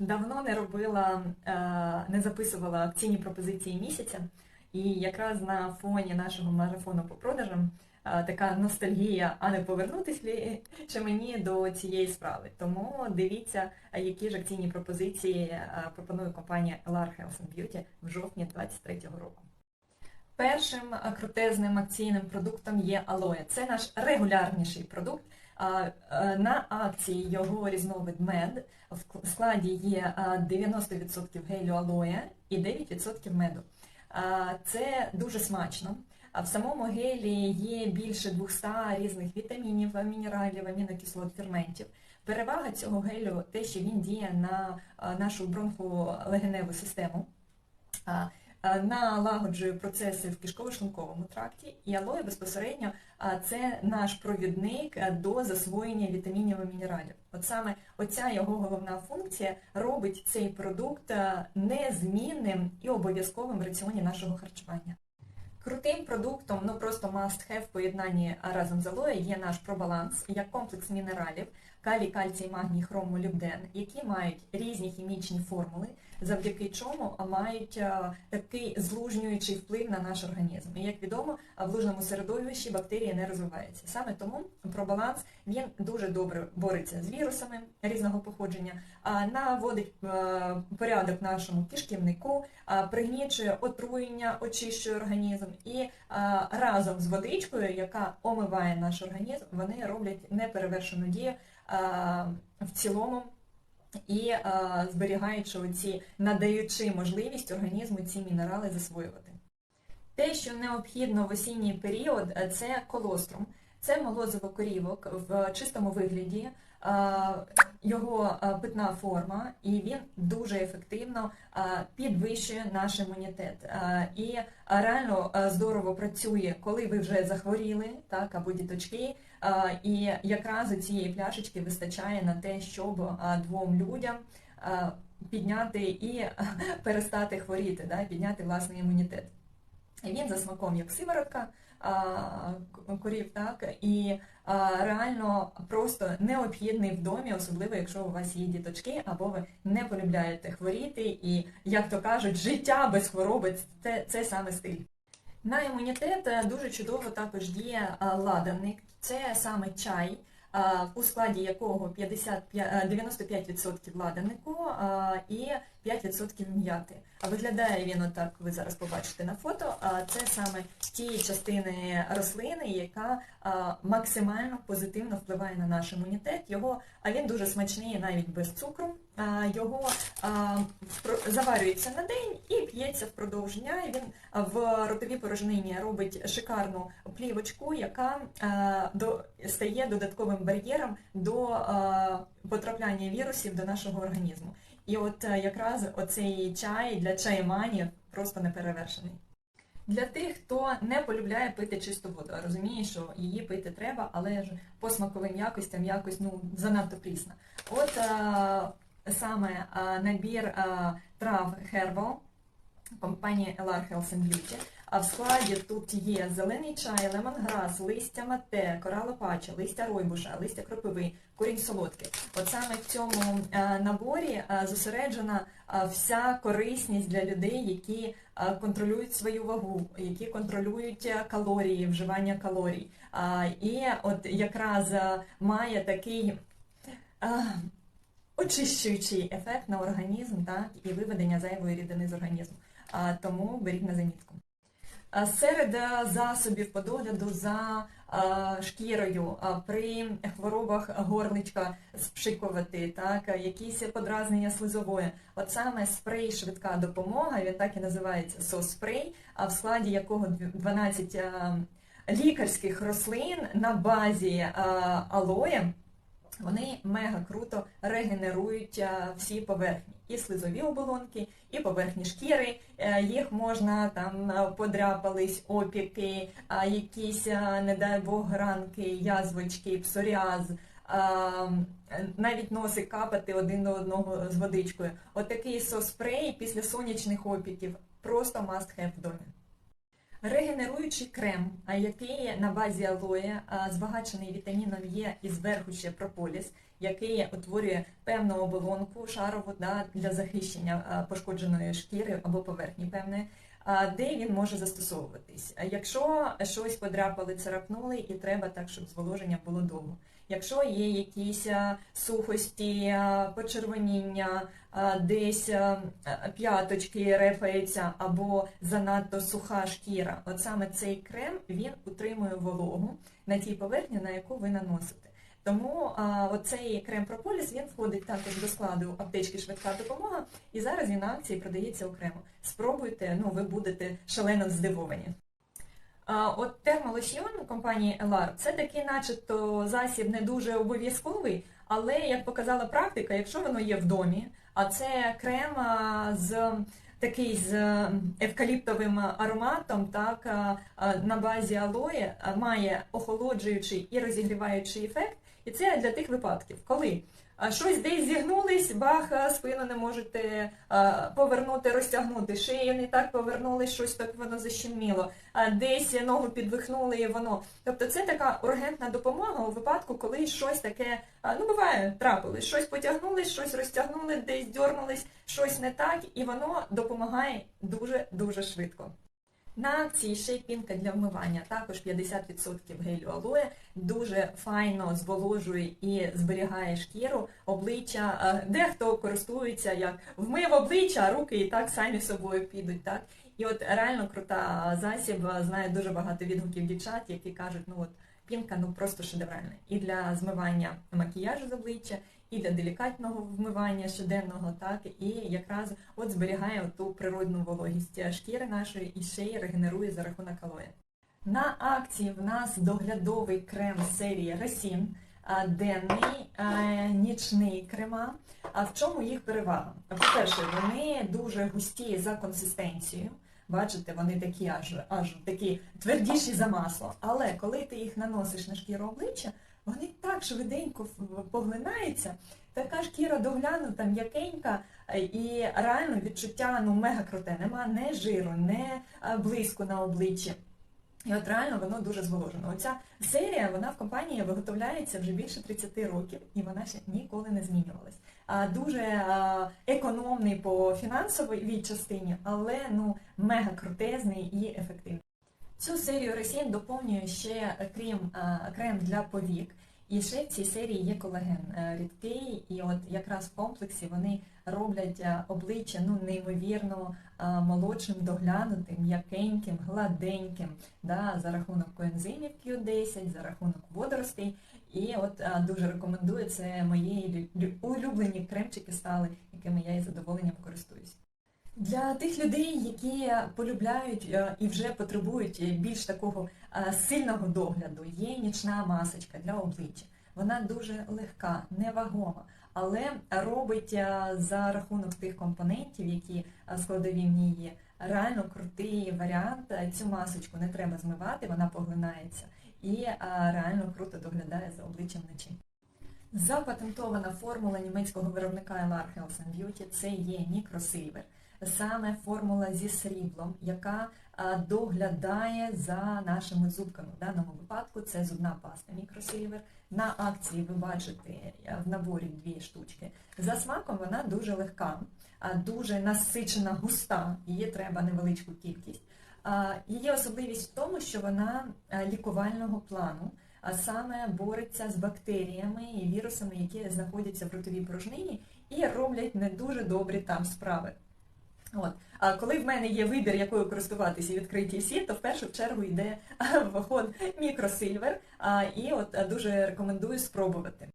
Давно не робила, е, не записувала акційні пропозиції місяця, і якраз на фоні нашого марафону по продажам е, така ностальгія, а не повернутись лі чи мені до цієї справи. Тому дивіться, які ж акційні пропозиції е, пропонує компанія LR Health and Beauty в жовтні 2023 року. Першим крутезним акційним продуктом є алоє. Це наш регулярніший продукт. Е, На акції його різновид мед в складі є 90% гелю алоє і 9% меду. Це дуже смачно. В самому гелі є більше 200 різних вітамінів, мінералів, амінокислот, ферментів. Перевага цього гелю те, що він діє на нашу бронхолегеневу систему. А, Налагоджує процеси в кишково-шлунковому тракті, і алоє безпосередньо це наш провідник до засвоєння вітамінів і мінералів. От саме оця його головна функція робить цей продукт незмінним і обов'язковим в раціоні нашого харчування. Крутим продуктом, ну просто must have в поєднанні разом з алоє є наш пробаланс як комплекс мінералів, калій, кальцій, магній, хром, молібден, які мають різні хімічні формули, завдяки чому мають такий злужнюючий вплив на наш організм. І як відомо, в лужному середовищі бактерії не розвиваються. Саме тому пробаланс він дуже добре бореться з вірусами різного походження, наводить е, порядок нашому кишківнику, пригнічує отруєння, очищує організм і разом з водичкою, яка омиває наш організм, вони роблять неперевершену дію в цілому і а, зберігаючи оці, надаючи можливість організму ці мінерали засвоювати. Те, що необхідно в осінній період, е, це колострум. Це молозиво корівок в чистому вигляді, а, його питна форма, і він дуже ефективно підвищує наш імунітет. І реально здорово працює, коли ви вже захворіли, так, або діточки. А, І якраз у цієї пляшечки вистачає на те, щоб двом людям підняти і перестати хворіти, да, підняти власний імунітет. Він за смаком як сиворотка корів, так і реально просто необхідний в домі, особливо якщо у вас є діточки, або ви не полюбляєте хворіти, і як то кажуть, життя без хвороби це, це саме стиль. На імунітет е, дуже чудово також діє а, ладанник. Це саме чай, у складі якого 55, е, 95% ладанику і 5% м'яти. А виглядає він отак, ви зараз побачите на фото. Це саме ті частини рослини, яка максимально позитивно впливає на наш імунітет. Його, а він дуже смачний навіть без цукру. А, Його а, заварюється на день і п'ється впродовж дня. І він в ротовій порожнині робить шикарну плівочку, яка стає додатковим бар'єром до потрапляння вірусів до нашого організму. І от е, якраз оцей чай для чайманів просто неперевершений. Для тих, хто не полюбляє пити чисту воду, розуміє, що її пити треба, але ж по смаковим якостям якось ну занадто прісна. От е, саме е, набір е, трав Herbal компанії LR Health and Beauty. А в складі тут є зелений чай, лемонграс, листя мате, коралопача, листя ройбуша, листя кропиви, корінь солодкий. От саме в цьому е, наборі зосереджена вся корисність для людей, які контролюють свою вагу, які контролюють калорії, вживання калорій. І от якраз має такий очищуючий ефект на організм, так, і виведення зайвої рідини з організму. Тому беріть на замітку. Серед е, засобів по догляду за е, шкірою при хворобах горличка спшикувати, так, е, якісь подразнення слизової. От саме спрей швидка допомога, він так і називається сос-спрей, а в складі якого 12 е, лікарських рослин на базі алоє. Вони мега круто регенерують е, всі поверхні, і слизові оболонки, і поверхні шкіри. Е, Їх можна там е, подряпались, опіки, якісь, не дай Бог, ранки, язвочки, псоріаз. Навіть носи капати один до одного з водичкою. Отакий соспрей після сонячних опіків просто must have в. Регенеруючий крем, який на базі алоє, збагачений вітаміном Е і зверху ще прополіс, який утворює певну оболонку шарову да, для захищення пошкодженої шкіри або поверхні певної, де він може застосовуватись. Якщо щось подряпали, царапнули, і треба так, щоб зволоження було довго. Якщо є якісь сухості, почервоніння, десь а, а, п'яточки репаються або занадто суха шкіра, от саме цей крем він утримує вологу на тій поверхні, на яку ви наносите. Тому а, оцей крем прополіс він входить також до складу аптечки швидка допомога, і зараз він на акції продається окремо. Спробуйте, ну ви будете шалено здивовані. От термолосьйон компанії LR – це такий, начебто, засіб не дуже обов'язковий, але як показала практика, якщо воно є в домі, а це крем з такий з евкаліптовим ароматом, так на базі алоє має охолоджуючий і розігріваючий ефект. І це для тих випадків, коли щось десь зігнулись, бах, спину не можете повернути, розтягнути, шию не так повернули, щось так воно защеміло, десь ногу підвихнули і воно. Тобто це така ургентна допомога у випадку, коли щось таке, ну буває, трапилось, щось потягнули, щось розтягнули, десь дьорнулись, щось не так, і воно допомагає дуже-дуже швидко. На акції ще й пінка для вмивання, також 50% гелю алоє, дуже файно зволожує і зберігає шкіру, обличчя. Дехто користується як вмив обличчя, а руки і так самі собою підуть. Так? І от реально крута засіб, знаю дуже багато відгуків дівчат, які кажуть, ну от пінка ну просто шедевральна. І для змивання макіяжу з обличчя, і для делікатного вмивання щоденного, так і якраз от зберігає ту природну вологість шкіри нашої і ще й регенерує за рахунок алоє. На акції в нас доглядовий крем серії Росін, а, денний, нічний крема. А в чому їх перевага? По-перше, вони дуже густі за консистенцією. Бачите, вони такі аж аж такі твердіші за масло. Але коли ти їх наносиш на шкіру обличчя, вони так швиденько поглинаються. Така шкіра доглянута, м'якенька, і реально відчуття ну, мега круте. Нема не жиру, не блиску на обличчі. І от реально воно дуже зволожено. Оця серія вона в компанії виготовляється вже більше 30 років, і вона ще ніколи не змінювалась. А дуже економний по фінансовій частині, але ну мега крутезний і ефективний. Цю серію Росін доповнює ще крім крем для повік. І ще в цій серії є колаген е, рідкий, і от якраз в комплексі вони роблять е, обличчя ну неймовірно е, молодшим, доглянутим, м'якеньким, гладеньким, да, за рахунок коензимів Q10, за рахунок водоростей. І от дуже рекомендую це мої улюблені кремчики стали, якими я із задоволенням користуюсь. Для тих людей, які полюбляють і вже потребують більш такого сильного догляду, є нічна масочка для обличчя. Вона дуже легка, невагома, але робить за рахунок тих компонентів, які складові в ній є, реально крутий варіант. Цю масочку не треба змивати, вона поглинається і реально круто доглядає за обличчям вночі. Запатентована формула німецького виробника LR Health Beauty – це є мікросильвер саме формула зі сріблом, яка доглядає за нашими зубками. В даному випадку це зубна паста мікросильвер. На акції ви бачите в наборі дві штучки. За смаком вона дуже легка, дуже насичена, густа, її треба невеличку кількість. Її особливість в тому, що вона лікувального плану, а саме бореться з бактеріями і вірусами, які знаходяться в ротовій порожнині, і роблять не дуже добрі там справи. От. А коли в мене є вибір, якою користуватися відкриті всі, то в першу чергу йде вход мікросильвер, і от дуже рекомендую спробувати.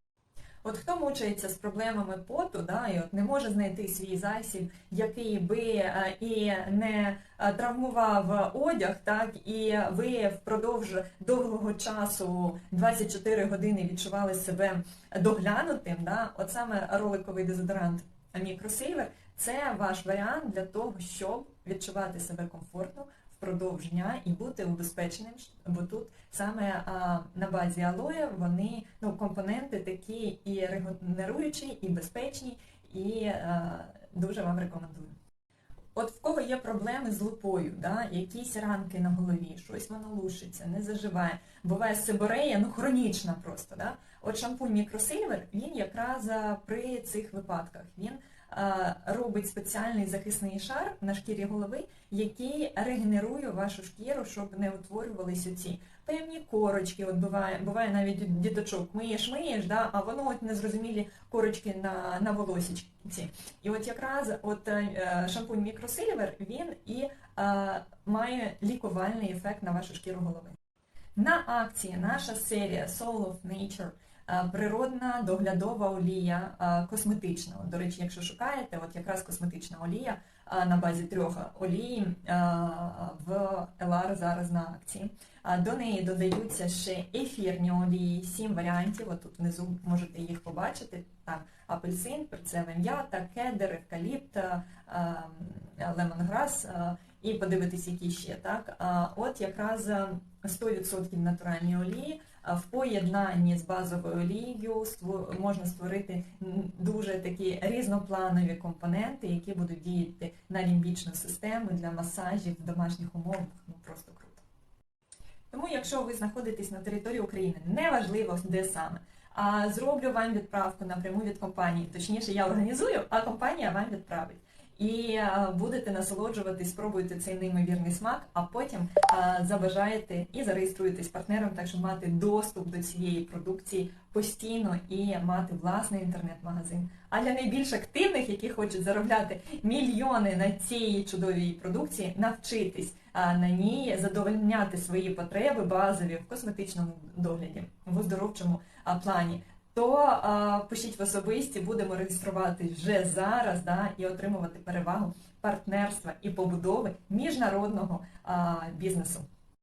От хто мучається з проблемами поту, да, і от не може знайти свій засіб, який би і не травмував одяг, так і ви впродовж довгого часу 24 години відчували себе доглянутим, да, от саме роликовий дезодорант мікросейвер це ваш варіант для того, щоб відчувати себе комфортно впродовж дня і бути убезпеченим, бо тут саме а, на базі алоє вони ну, компоненти такі і регенеруючі, і безпечні, і а, дуже вам рекомендую. От в кого є проблеми з лупою, да? якісь ранки на голові, щось воно лушиться, не заживає. Буває сиборея, ну хронічна просто. Да? От шампунь мікросильвер, він якраз при цих випадках він робить спеціальний захисний шар на шкірі голови, який регенерує вашу шкіру, щоб не утворювались оці певні корочки. От буває, буває навіть діточок, миєш, миєш, да, а воно от незрозумілі корочки на, на волосічці. І от якраз от е, шампунь мікросильвер, він і е, має лікувальний ефект на вашу шкіру голови. На акції наша серія Soul of Nature е, природна доглядова олія е, косметична. До речі, якщо шукаєте, от якраз косметична олія е, на базі трьох олій е, в LR зараз на акції. До неї додаються ще ефірні олії, сім варіантів. От тут внизу можете їх побачити. Там апельсин, перцева м'ята, кедр, евкаліпт, е, е, лемонграс е, і подивитись, які ще так. От якраз е, 100% натуральні олії. В поєднанні з базовою олією можна створити дуже такі різнопланові компоненти, які будуть діяти на лімбічну систему для масажів в домашніх умовах. Ну просто круто. Тому, якщо ви знаходитесь на території України, неважливо де саме, а зроблю вам відправку напряму від компанії. Точніше, я організую, а компанія вам відправить. І е, будете насолоджуватись, спробуєте цей неймовірний смак, а потім е, забажаєте і зареєструєтесь партнером, так щоб мати доступ до цієї продукції постійно і мати власний інтернет-магазин. А для найбільш активних, які хочуть заробляти мільйони на цій чудовій продукції, навчитись на ній задовольняти свої потреби базові в косметичному догляді, в оздоровчому плані. То а, пишіть в особисті, будемо реєструвати вже зараз да, і отримувати перевагу партнерства і побудови міжнародного а, бізнесу.